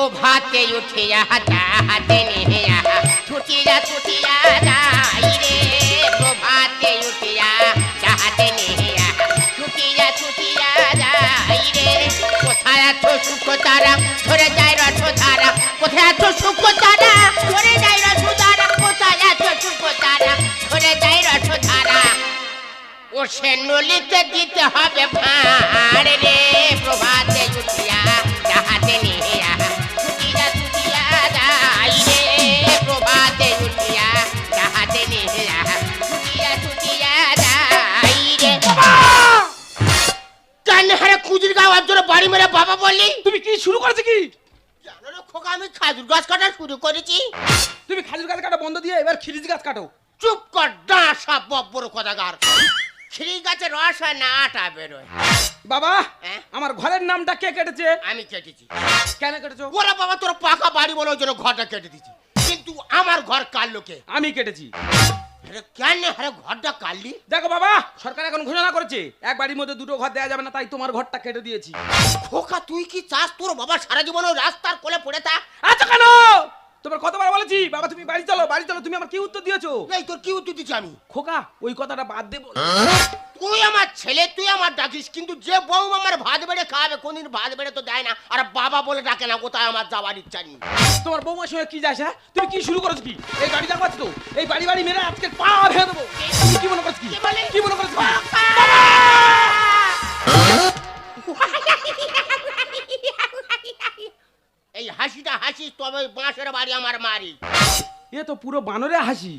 প্রভাতে উঠিয়া তাহাতে নিহিয়া। ছুটিয়া ছুটিয়া যাই রে প্রভাতে উঠিয়া তাহাতে নিহিয়া। ছুটিয়া ছুটিয়া যাই রে, কোথায় আছো সুখ তারা ধরে যায় রথ ধারা। কোথায় আছো সুখ তারা ধরে যায় রথ ধারা। কোথায় আছো সুখ তারা ধরে যায় রথ ধারা। ও সে নলিতে দিতে হবে ভাঁড় রে প্রভাতে উঠিয়া যাহাতে নিহিয়া। খাজুর গাছ কাটা শুরু করেছি। তুমি খাজুর গাছ কাটা বন্ধ দিয়ে এবার খিরিজ গাছ কাটো। চুপ কর ডাঁসা বব্বর কথাগার। খিরি গাছে রস হয় না আটা বেরোয়। বাবা হ্যাঁ? আমার ঘরের নামটা কে কেটেছে? আমি কেটেছি। কেন কেটেছো? ওরা বাবা তোর পাকা বাড়ি বলে ওই জন্য ঘরটা কেটে দিচ্ছি কিন্তু আমার ঘর কার লোকে আমি কেটেছি। আরে কেন আরে ঘরটা কাটলি দেখো বাবা সরকার এখন ঘোষণা করেছে এক বাড়ির মধ্যে দুটো ঘর দেওয়া যাবে না তাই তোমার ঘরটা কেটে দিয়েছি। খোকা তুই কি চাস? তোর বাবা সারা জীবন ওই রাস্তার কোলে পড়ে থাক। আচ্ছা কেন? তোমার কতবার বলেছি বাবা তুমি বাড়ি চলো বাড়ি চলো তুমি আমার কি উত্তর দিয়েছ? এই তোর কি উত্তর দিচ্ছি আমি? খোকা ওই কথাটা বাদ দেবো তুই আমার ছেলে তুই আমার ডাকিস কিন্তু যে বউ আমার ভাত বেড়ে খাওয়াবে কোনদিন ভাত বেড়ে তো দেয় না। আর বাবা বলে ডাকে না কোথায় আমার যাওয়ার ইচ্ছা নেই। তোমার বৌমার সঙ্গে কি যাস হ্যাঁ? তুমি কি শুরু করেছ কি? এই বাড়ি যাব তো? এই বাড়ি বাড়ি মেরে আজকে পা ভেঙে দেবো। তুমি কি মনে করছ কি? কি মনে করছ এই হাসিটা হাসিস তবে বাঁশের বাড়ি আমার মারি। এ তো পুরো বানরে হাসি।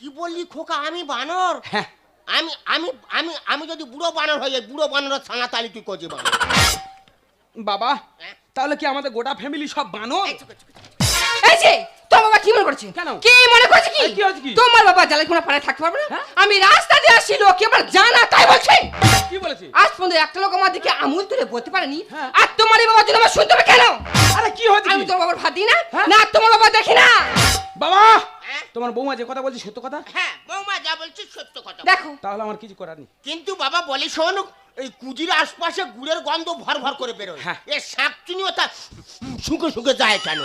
কি বললি খোকা আমি বানর? হ্যাঁ। আমি আমি আমি আমি যদি বুড়ো বানর হয়ে যাই বুড়ো বানর ছানা তালি তুই করছি বানর বাবা হ্যাঁ? তাহলে কি আমাদের গোটা ফ্যামিলি সব বানর এই যে তোমার বাবা কি মনে করছে কেন? কি মনে করছে কি কি হচ্ছে কি? তোমার বাবা জ্বালাই কোনো পাড়ায় থাকতে পারবে না হ্যাঁ? আমি রাস্তা দিয়ে আসছি লোক এবার জানা তাই বলছে কি বলেছে আজ পর্যন্ত একটা লোক আমার দিকে আমুল তুলে বলতে পারেনি হ্যাঁ। আর তোমার এই বাবার জন্য আমার শুনতে হবে কেন আরে কি হচ্ছে আমি? তোমার বাবার ভাত দিই না? না তোমার বাবা দেখি না বাবা হ্যাঁ? তোমার বৌমা যে কথা বলছি সত্য কথা হ্যাঁ বৌমা যা বলছিস সত্য কথা। দেখো। তাহলে আমার কিছু করার নেই। কিন্তু বাবা বলি শোন এই কুজির আশপাশে গুড়ের গন্ধ ভর ভর করে বেরোয়। হ্যাঁ। এ শাকচুনিও তা শুকে শুকে যায় কেন?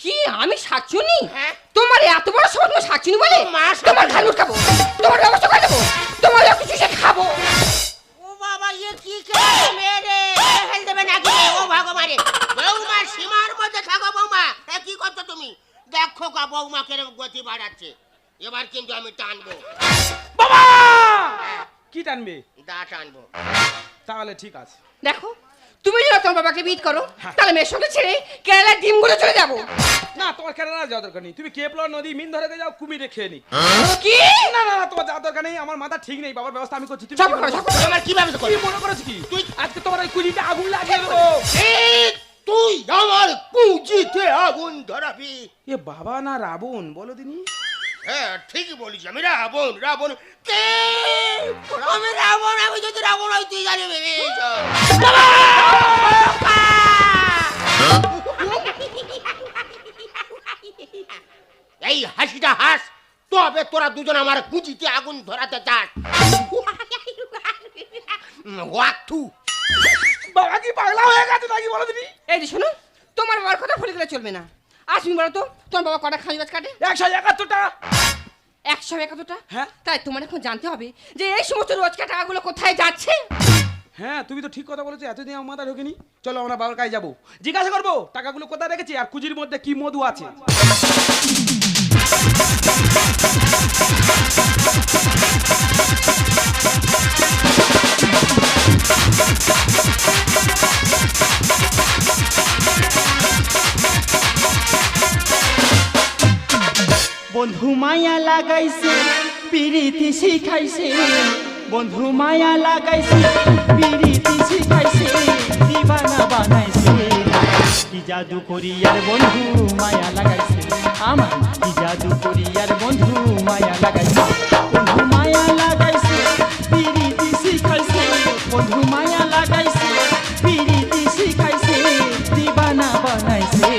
কি আমি শাকচুনি? হ্যাঁ। তোমার এত বড় সব তুমি শাকচুনি বলে? মা শাকচুনি। তোমার ঘাল খাব তোমার ব্যবস্থা করে দেবো তোমার যা কিছু সে খাব। ও বাবা ইয়ে কি মেরে হেল দেবে নাকি রে? ও ভগবানে বৌমা সীমার মধ্যে থাকো বৌমা। এ কি করছ তুমি? দেখো কা বৌমা কেরম গতি বাড়াচ্ছে। এবার কিন্তু আমি টানবো। বাবা! কি টানবে? দা টানবো। তাহলে ঠিক আছে। দেখো তুমি যদি তোমার বাবাকে বিট করো হ্যাঁ। তাহলে মেয়ের সঙ্গে ছেড়ে কেরালার ডিমগুলো চলে যাব। না তোমার কেরালা যাওয়ার দরকার নেই। তুমি কেপলা নদী মিন ধরে যাও কুমিরে খেয়ে নি কি? না না না তোমার যাওয়ার দরকার নেই। আমার মাথা ঠিক নেই। বাবার ব্যবস্থা আমি করছি। তুমি সব করো, মনে কি মনে করেছ কি? তুই- আজকে তোমার ওই কুলিতে আগুন লাগিয়ে দেবো। এই তুই আমার পুঁজিতে আগুন ধরাবি। এ বাবা না রাবণ বলো দিনি। হ্যাঁ ঠিকই বলিস আমি। রাবণ রাবণ। কে? আমি রাবণ আমি যদি রাবণ হই তুই জানি এই হাসিটা হাস তবে তোরা দুজন আমার কুচিতে আগুন ধরাতে চাস। ওয়াক্তু বাবা কি পাগলা হয়ে গেছে নাকি বলো দিনি এই যে শোনো তোমার বাবার কথা ভুলে গেলে চলবে না। আজ তুমি বলো তো তোমার বাবা কটা খাঁজ গাছ কাটে? একশো একাত্তরটা। একশো একাত্তরটা হ্যাঁ। তাই তোমার এখন জানতে হবে যে এই সমস্ত রোজকার টাকাগুলো কোথায় যাচ্ছে? হ্যাঁ তুমি তো ঠিক কথা বলেছ এতদিন আমার মাথা ঢোকেনি। চলো আমরা বাবার কাছে যাব। জিজ্ঞাসা করব টাকাগুলো কোথায় রেখেছি? আর কুজির মধ্যে কি মধু আছে? লাগাইছে, পিরিতি শিখাইছে, বন্ধু মায়া লাগাইছে, পিরিতি শিখাইছে, দিবানা বানাইছে। কি জাদু করিয়ার বন্ধু মায়া লাগাইছে? আমার কি জাদু করিয়ার বন্ধু মায়া লাগাইছে? বন্ধু মায়া লাগাইছে, পিরিতি শিখাইছে, বন্ধু মায়া লাগাইছে, পিরিতি শিখাইছে, দিবানা বানাইছে।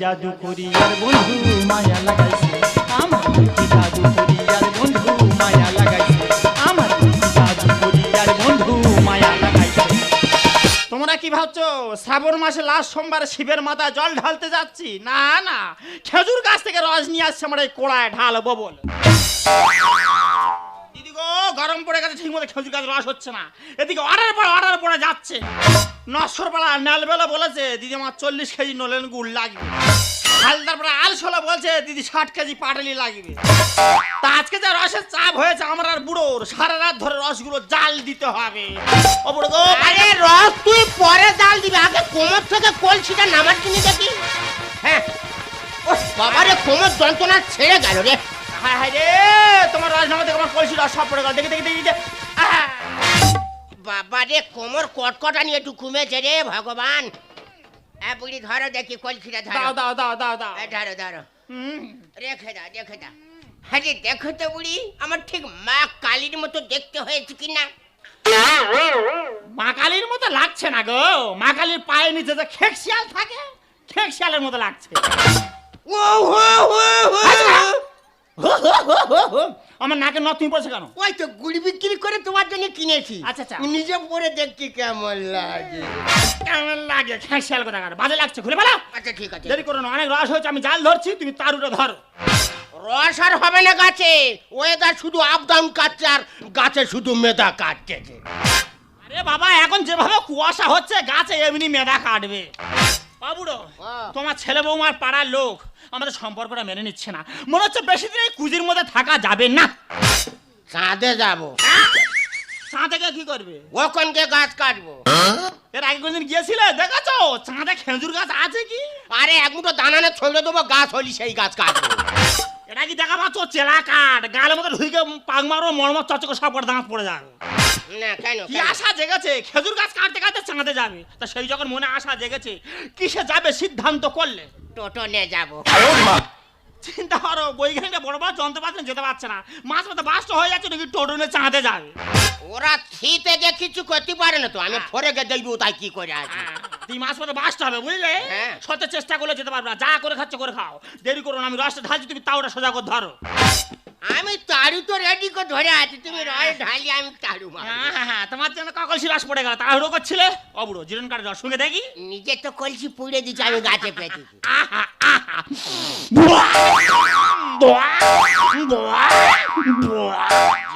জাদু করিয়ার বন্ধু, মায়া লাগাইছে। আমার কি জাদু করিয়ার বন্ধু, মায়া লাগাইছে। আমার জাদু করিয়ার বন্ধু, মায়া লাগাইছে। তোমরা কি ভাবছ, শ্রাবণ মাসে লাস্ট সোমবারে শিবের মাথায় জল ঢালতে যাচ্ছি? না না। খেজুর গাছ থেকে রস নিয়ে আসছে আমার এই কোড়ায় ঢালবো বলে দিদি গো গরম পড়ে গেছে ঠিক মতো খেজুর গাছ রস হচ্ছে না। এদিকে অর্ডার পরে অর্ডার পরে যাচ্ছে। নশ্বরপাড়া নেলবেলা বলেছে দিদি আমার চল্লিশ কেজি নলেন গুড় লাগবে। পরে আলছোলা বলছে দিদি ষাট কেজি পাটালি লাগবে। তা আজকে যা রসের চাপ হয়েছে আমার আর বুড়োর সারা রাত ধরে রসগুলো জাল দিতে হবে। ও বুড়ো গো আরে রস তুই পরে জাল দিবি আগে কোমর থেকে কলসিটা নামার কিনে দেখি। হ্যাঁ। ও বাবারে কোমর যন্ত্রণা ছেড়ে গেল রে। হায় হায় রে তোমার রস নামাতে আমার কলসি রস সব পড়ে গেল। দেখি দেখি দেখি। আহা! বাবারে কোমর কটকটানি একটু কমেছে রে ভগবান। এ বুড়ি ধরো দেখি কলসিটা দাও ধরো। দাও দাও দাও দাও এ ধরো ধরো। রেখে দাও রেখে দাও। হ্যাঁ রে, দেখো তো বুড়ি আমার ঠিক মা কালীর মতো দেখতে হয়েছে কিনা মা কালীর মতো লাগছে না গো। মা কালীর পায়ে নিচে যে খেক শিয়াল থাকে খেক শিয়ালের মতো লাগছে। ও হো হো হো। আমার নাকে নথ তুমি পড়ছে কেন? ওই তো গুড়ি বিক্রি করে তোমার জন্য কিনেছি। আচ্ছা, আচ্ছা। নিজে পরে দেখছি কেমন লাগে। কেমন লাগে? খেক শিয়াল কথা বাজে লাগছে খুলে বলো আচ্ছা ঠিক আছে। দেরি করো না অনেক রস হয়েছে আমি জাল ধরছি তুমি তার উঠে ধরো। রস আর হবে না গাছে ওয়েদার শুধু আপ ডাউন কাটছে আর গাছে শুধু মেদা কাটছে আরে বাবা এখন যেভাবে কুয়াশা হচ্ছে গাছে এমনি মেধা কাটবে। বাবুড়ো। তোমার ছেলে বৌমার পাড়ার লোক আমাদের সম্পর্কটা মেনে নিচ্ছে না। মনে হচ্ছে বেশি দিন এই কুজির মধ্যে থাকা যাবে না। চাঁদে যাব। চাঁদে গিয়ে কি করবে? ওখানকে গাছ কাটবো। এর আগে কোনদিন গিয়েছিলে? দেখেছ? চাঁদে খেজুর গাছ আছে কি? আরে এক মুঠো দানানে ছড়ে দেবো গাছ হলি সেই গাছ কাটবো। এটা কি দেখা পাচ্ছ? চেলা কাঠ। গালের মধ্যে ঢুকে পাক মারো মরমর চচকে সব করে দাঁত পড়ে যাবে। না কেন কি আশা জেগেছে? খেজুর গাছ কাটতে কাটতে চাঁদে যাবে। তা সেই যখন মনে আশা জেগেছে কিসে যাবে সিদ্ধান্ত করলে? টোটো নিয়ে যাব। চিন্তা করো বৈজ্ঞানিকটা বড় বড় যন্ত্রপাতি যেতে পারছে না। মাছ মতো বাস্ট হয়ে যাচ্ছে নাকি টোটনে চাঁদে যাবে। ওরা শীতে যে কিছু করতে পারে না তো আমি ফরে গে দেখব তাই কি করে আছে। হ্যাঁ, তুই মাছ মতো বাস্ট হবে বুঝলে? হ্যাঁ। চেষ্টা করলে যেতে পারবে না। যা করে খাচ্ছ করে খাও। দেরি করো না আমি রসটা ঢালছি তুমি তাওটা সোজা করে ধরো। আমি তাড়ু তো রেডি করে ধরে আছি তুমি রয় ঢালি আমি তাড়ু হ্যাঁ হ্যাঁ হ্যাঁ তোমার জন্য ককলসি রস পড়ে গেল করছিলে? অবুড়ো জিরন কাঠের রস শুনে দেখি? নিজে তো কলসি পুড়ে দিচ্ছি আমি গাছে পেতেছি আহা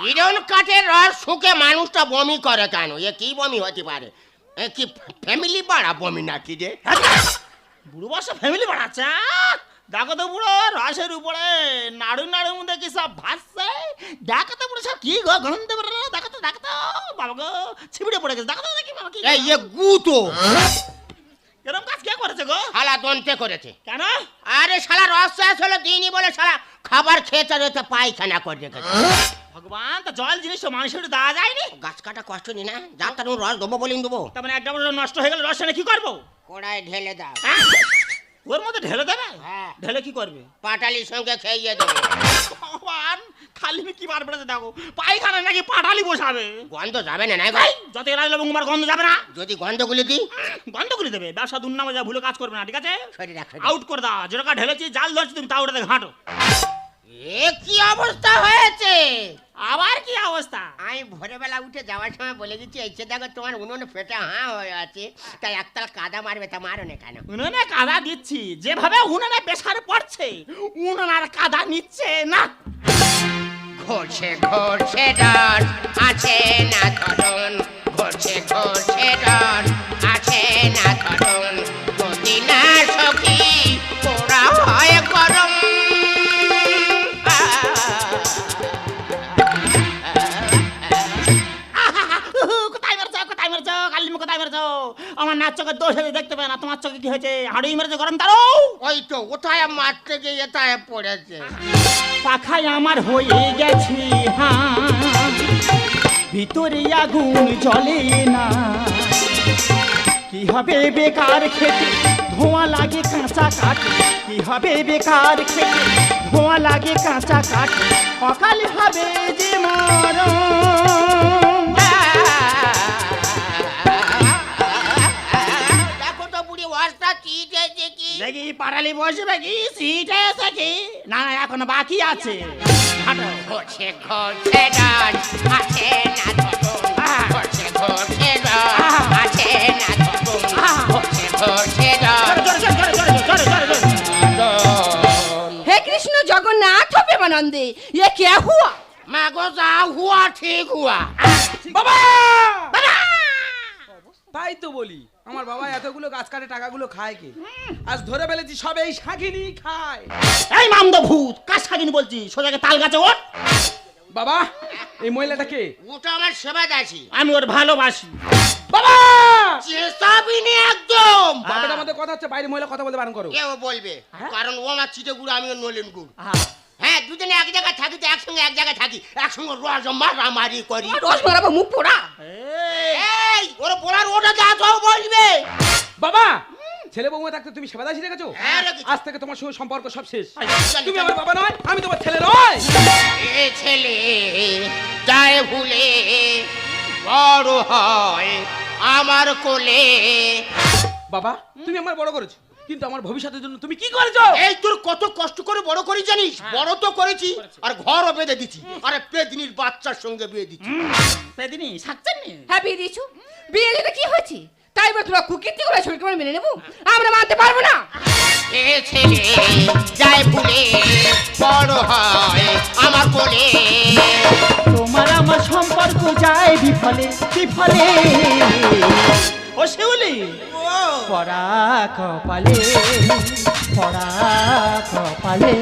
জিরন কাঠের রস শুকে মানুষটা বমি করে কেন? এ কি বমি হতে পারে? এ কি ফ্যামিলি পাড়া বমি নাকি রে বুড়ো বয়সে ফ্যামিলি বাড়াচ্ছে! দেখো তো বুড়ো রসের উপরে নাড়ু নাড়ু মধ্যে কি সব ভাসছে? দেখো তো বুড়ো সব কি গো গন্ধ বেরো দেখো তো দেখো তো বাবা গো ছিপিড়ে পড়ে গেছে দেখো তো দেখি বাবা কি এই এ গু তো এরকম কাজ কে করেছে গো? শালা দন্তে করেছে। কেন? আরে শালা রস শেষ হলো দিইনি বলে শালা খাবার খেতে রেতে পায়খানা করে রেখেছে। ভগবান তা জল জিনিস তো মানুষের দেওয়া যায়নি? গাছ কাটা কষ্ট নি না? যা তার রস দেবো বলিন দেবো। তার মানে একটা নষ্ট হয়ে গেল রস কি করব? কড়ায় ঢেলে দাও। হ্যাঁ? ওর মধ্যে ঢেলে দেবে? হ্যাঁ। ঢেলে কি করবে? পাটালির সঙ্গে খেয়ে দেবে। ভগবান খালি কি বার বেড়েছে দেখো পায়খানা নাকি পাটালি বসাবে। গন্ধ যাবে না না ভাই যত এরা লবঙ্গমার গন্ধ যাবে না। যদি গন্ধগুলি দিই? গন্ধ করে দেবে। ব্যবসা দুর্নামে যা ভুলে কাজ করবে না ঠিক আছে। আউট করে দাও। যেটা ঢেলেছি জাল ধরছি তুমি তাও ওটাতে ঘাঁটো। এ কি অবস্থা হয়েছে? আবার কি অবস্থা? আমি ভোরবেলা উঠে যাওয়ার সময় বলে দিচ্ছি এই যে দেখো তোমার উনুন ফেটে হাঁ হয়ে আছে তাই একতাল কাদা মারবে তা মারো না কেন? উনুনে কাদা দিচ্ছি যেভাবে উনুনে প্রেশার পড়ছে উনুন আর কাদা নিচ্ছে না। ঘষে ঘষে ডর আছে না ধরন ঘষে ঘষে ডর আছে না ধরন। চোখের দোষ হয়েছে দেখতে পাবে না। তোমার চোখে কি হয়েছে? হাড়ুই মেরেছে গরম তারও ওই তো ওথায় মারতে গিয়ে এটায় পড়েছে। পাখায় আমার হয়ে গেছি হ্যাঁ। ভিতরে আগুন জ্বলে না। কি হবে বেকার খেতে? ধোঁয়া লাগে কাঁচা কাঠ। কি হবে বেকার খেতে? ধোঁয়া লাগে কাঁচা কাঠ। অকালে হবে যে মরণ আছে দেখি পাড়ালি বসে সিট আছে কি না এখন বাকি আছে। হে কৃষ্ণ জগন্নাথ প্রেমানন্দে ये क्या হুয়া? मैं को হুয়া ঠিক হুয়া। বাবা! তাই তো বলি। আমার বাবা এতগুলো গাছ কাটে টাকাগুলো খায় কে? আজ ধরে ফেলেছি সব এই শাকিনি খায়। এই মামদ ভূত কাজ থাকিনি বলছি? সোজাকে তাল গাছে ওঠ। বাবা এই মহিলাটা কে? ওটা আমার সেবা দাসী। আমি ওর ভালোবাসি। বাবা! চেষ্টাবিনি একদম। বাপের আমাদের কথা হচ্ছে বাইরে মহিলা কথা বলতে বারণ করো। কেউ বলবে কারণ ও আমার চিটে গুড় আমিও নলেন গুড়। হ্যাঁ দুজনে এক জায়গায় থাকি তো একসঙ্গে এক জায়গায় থাকি। একসঙ্গে রস মারামারি করি। রস মারাবো মুখ পোড়া। এই, ওর বলার ওটা যা তো বলবে। বাবা ছেলে বৌমা থাকতে তুমি সেবা দাসী রেখেছো হ্যাঁ, আজ থেকে তোমার সঙ্গে সম্পর্ক সব শেষ। তুমি আমার বাবা নয় আমি তোমার ছেলে নয়। এ ছেলে যায় ভুলে বড় হয় আমার কোলে। বাবা তুমি আমার বড় করেছ। কিন্তু আমার ভবিষ্যতের জন্য তুমি কি করেছ? এই তোর কত কষ্ট করে বড় করি জানিস? বড় তো করেছি আর ঘরও বেঁধে দিচ্ছি আরে পেদিনির বাচ্চার সঙ্গে বিয়ে দিচ্ছি পেদিনি সাচ্ছেন নি। হ্যাঁ বিয়ে দিয়েছ? বিয়ে দিতে কি হয়েছে? তাই বলে তোমরা কুকীর্তি করে শরীরকে আমরা মেনে নেব? আমরা মানতে পারব না। এ ছেলে যায় ভুলে বড় হয় আমার কোলে। তোমার আমার সম্পর্ক যায় বিফলে বিফলে। ও শিউলি পড়া কপালে পড়া কপালে।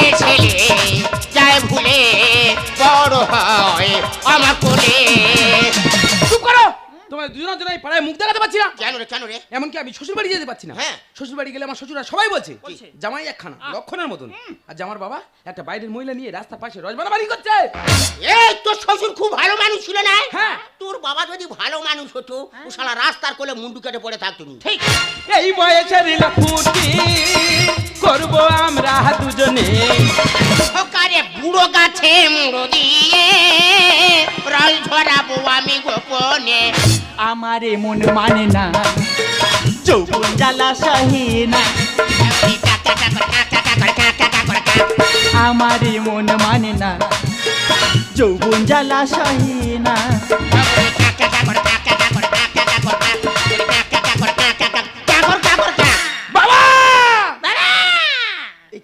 এ ছেলে যায় ভুলে বড় হয় আমার কোলে। চুপ করো। তোমার দুজনের জন্য পাড়ায় মুখ দেখাতে পারছি না। কেন রে কেন রে? এমনকি আমি শ্বশুর বাড়ি যেতে পারছি না। হ্যাঁ। শ্বশুর বাড়ি গেলে আমার শ্বশুরা সবাই বলছে? জামাই একখানা লক্ষণের মতন। আর জামার বাবা একটা বাইরের মহিলা নিয়ে রাস্তার পাশে রজবানা বাড়ি করছে। এই তোর শ্বশুর খুব ভালো মানুষ ছিল না হ্যাঁ। তোর বাবা যদি ভালো মানুষ হতো ও শালা রাস্তার কোলে মুন্ডু কেটে পড়ে থাকতো। ঠিক। এই বয়সে রিল ফুটি করব আমরা দুজনে। সকালে বুড়ো গাছে মুড়ো দিয়ে রল ঝরাবো আমি গোপনে। আমার মন মানে না। যৌবন জ্বালা সহে না। আমার মন মানে না। যৌবন জ্বালা সহে না।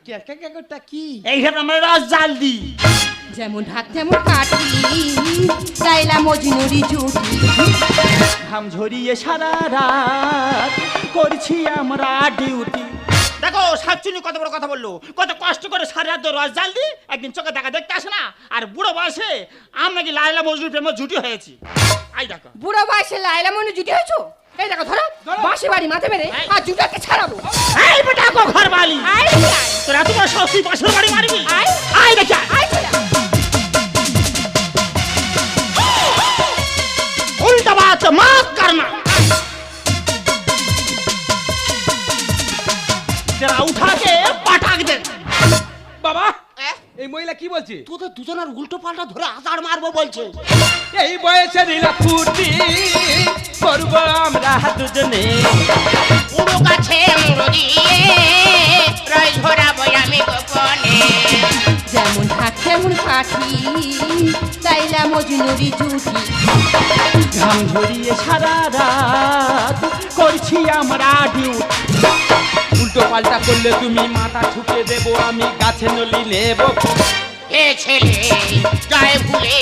এই কি এইখানে আমরা রস জাল দিই যেমন ঢাক তেমন কাটি লাইলা মজনুরি জুটি। ঘাম ঝরিয়ে সারা রাত করছি আমরা ডিউটি। দেখো শাকচুনি কত বড় কথা বলল। কত কষ্ট করে সারা রাত রস জাল দিই একদিন চোখে দেখা দেখতে আসে না। আর বুড়ো বয়সে আমরা কি লাইলা মজুর প্রেমে জুটি হয়েছি? আই দেখো। বুড়ো বয়সে লাইলা মনে জুটি হয়েছো? এই দেখো ধরো। বাসে বাড়ি মাথা মেরে আর জুটাকে ছাড়াবো। এই বেটা কো ঘর বালি। আয়, তোরা তোমার সস্তি পাশের বাড়ি মারবি? আই আই। আয় চলে কি বলছে? তোদের দুজনের উল্টো পাল্টা ধরে আজার মারবো বলছে। এই বয়সে রিল ফুটি করব আমরা দুজনে। মুড়ো দিয়ে রল ঝরাবো আমি গোপনে। যেমন ঢাক তেমন কাঠি লাইলা মজনুরি জুটি। ঘাম ঝরিয়ে সারা রাত করছি আমরা ডিউটি। উল্টো পাল্টা করলে তুমি মাথা ঠুকে দেবো আমি গাছে নলি নেব। এ ছেলে? যায় ভুলে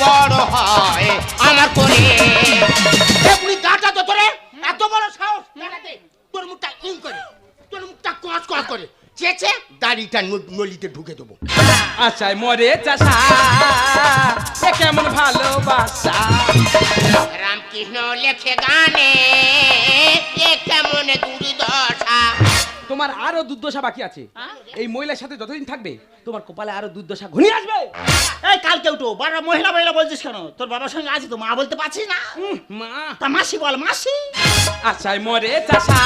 বড় হয় আমার করে এ বুড়ি গাটা তো তোরে। এত বড় সাহস তোর মুখটা ইং করে। তোর মুখটা কচ কচ করে। চেচে দাড়িটা ন- নলিতে ঢুকে দেবো। আচ্ছাই মরে চাষা এ কেমন ভালোবাসা? রামকৃষ্ণ লেখে গানে এ কেমন দুর্দশা? তোমার আরও দুর্দশা বাকি আছে। এই মহিলার সাথে যতদিন থাকবে তোমার কপালে আরও দুর্দশা ঘনিয়ে আসবে। এই কালকে উঠো বারবার মহিলা মহিলা বলছিস কেন? তোর বাবার সঙ্গে আছি তো মা বলতে পারছিস না? মা। তা মাসি বল মাসি। আচ্ছাই মরে চাষা।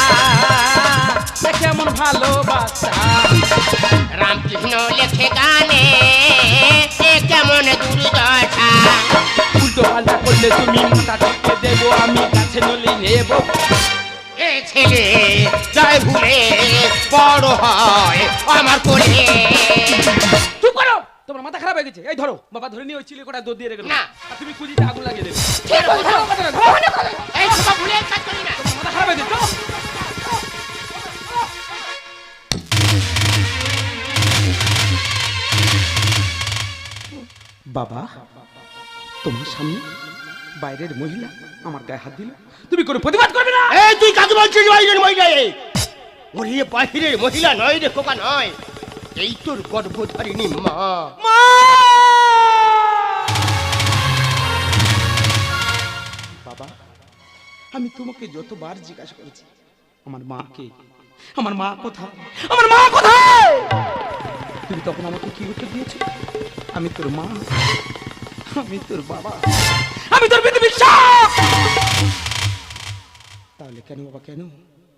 এ কেমন ভালোবাসা রামকৃষ্ণ লেখে গানে কেমন দুর্দশা। উল্টো পাল্টা করলে তুমি মাথা ঠুকে দেবো আমি গাছে নলি নেব। এ ছেলে যায় ভুলে বড় হয় আমার কোলে। চুপ করো তোমার মাথা খারাপ হয়ে গেছে। এই ধরো বাবা ধরে নিয়ে ওই চিলে কোটা দিয়ে রেখে না। তুমি কুজিতে আগুন লাগিয়ে দেবে। বাবা তোমার সামনে বাইরের মহিলা আমার গায়ে হাত দিল। তুমি কোনো প্রতিবাদ করবে না! এই তুই কাকে বলছিস বাইরের মহিলা এ ওরে বাহিরের মহিলা নয় রে খোকা নয়। এই তোর গর্ভধারিণী মা। বাবা আমি তোমাকে যতবার জিজ্ঞাসা করেছি আমার মাকে আমার মা কোথায়? আমার মা কোথায়? তুমি তখন আমাকে কি উত্তর দিয়েছ আমি তোর মা। আমি তোর বাবা। আমি তোর পৃথিবীর সব। তাহলে কেন বাবা কেন?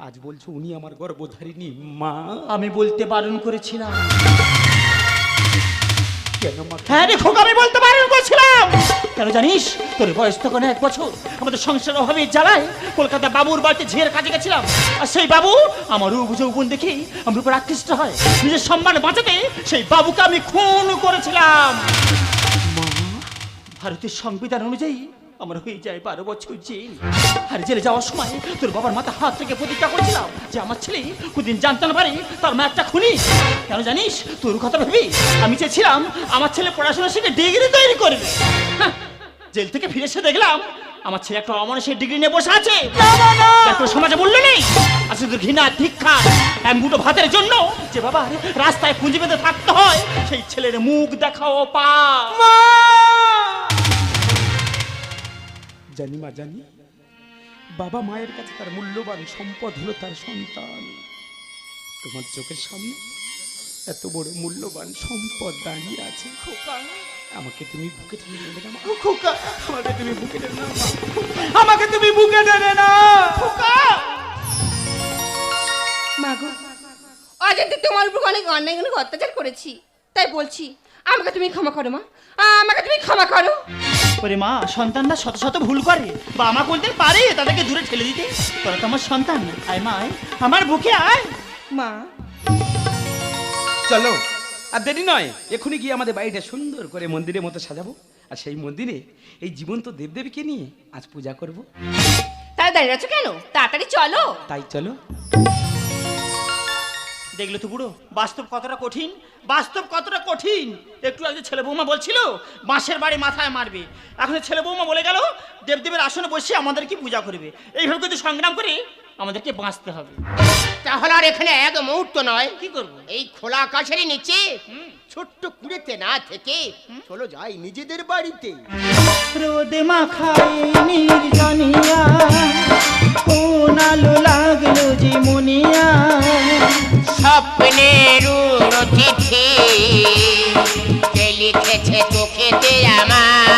আজ বলছো উনি আমার গর্ভধারিণী মা। আমি বলতে বারণ করেছিলাম। কেন মা? হ্যাঁ রে খোকা আমি বলতে কেন জানিস? তোর বয়স তখন এক বছর। আমাদের সংসার অভাবে জ্বালায়। কলকাতা বাবুর বাড়িতে ঝিয়ের কাজে গেছিলাম। আর সেই বাবু আমার রূপ যৌবন দেখে আমার উপর আকৃষ্ট হয়। নিজের সম্মান বাঁচাতে সেই বাবুকে আমি খুন করেছিলাম। ভারতের সংবিধান অনুযায়ী আমার হয়ে যায় বারো বছর জেল। আর জেলে যাওয়ার সময় তোর বাবার মাথা হাত থেকে প্রতিজ্ঞা করেছিলাম যে আমার ছেলে কোনদিন জানতে না পারে তার মা একটা খুনি। কেন জানিস? তোর কথা ভেবি আমি চেয়েছিলাম আমার ছেলে পড়াশোনা শিখে ডিগ্রি তৈরি করবে। জেল থেকে ফিরে এসে দেখলাম আমার ছেলে একটা অমানুষের ডিগ্রি নিয়ে বসে আছে। তার সমাজে মূল্য নেই? আর শুধু ঘৃণা ধিক্ষা এক মুঠো ভাতের জন্য যে বাবা রাস্তায় পুঁজি বেঁধে থাকতে হয় সেই ছেলের মুখ দেখাও পা জানি মা জানি। বাবা মায়ের কাছে তার মূল্যবান সম্পদ হলো তার সন্তান। তোমার চোখের সামনে এত বড় মূল্যবান সম্পদ দাঁড়িয়ে আছে। আমাকে তুমি বুকে টেনে নেবে না আমাকে তুমি বুকে টেনে নাও, আমাকে তুমি বুকে টেনে না মাগো অজান্তে তোমার উপর অনেক অন্যায় অনেক অত্যাচার করেছি। তাই বলছি আমাকে তুমি ক্ষমা করো মা। আমাকে তুমি ক্ষমা করো। ওরে মা সন্তানরা শত শত ভুল করে। বা আমা করতে পারে তাদেরকে দূরে ঠেলে দিতে। তোরা তো আমার সন্তান। আয় মা আয়। আমার বুকে আয়। মা। চলো। আর দেরি নয় এখনই গিয়ে আমাদের বাড়িটা সুন্দর করে মন্দিরের মতো সাজাবো। আর সেই মন্দিরে এই জীবন্ত দেবদেবীকে নিয়ে আজ পূজা করব। তাই দাঁড়িয়ে আছো কেন? তাড়াতাড়ি চলো। তাই চলো। দেখলে তো বুড়ো বাস্তব কতটা কঠিন? বাস্তব কতটা কঠিন? একটু আগে ছেলে বৌমা বলছিল বাঁশের বাড়ি মাথায় মারবে। এখন ছেলে বৌমা বলে গেল দেবদেবের আসনে বসে আমাদেরকে পূজা করবে? এইভাবে কিন্তু সংগ্রাম করে আমাদেরকে বাঁচতে হবে। তাহলে আর এখানে এক মুহূর্ত নয়। কি করব? এই খোলা আকাশেরই নিচে ছোট্ট কুড়েতে না থেকে চলো যাই নিজেদের বাড়িতে। রোদে মাখায় নির্জনিয়া কোন আলো লাগল যে মনিয়া। স্বপ্নের চিঠি লিখেছে তোকে আমার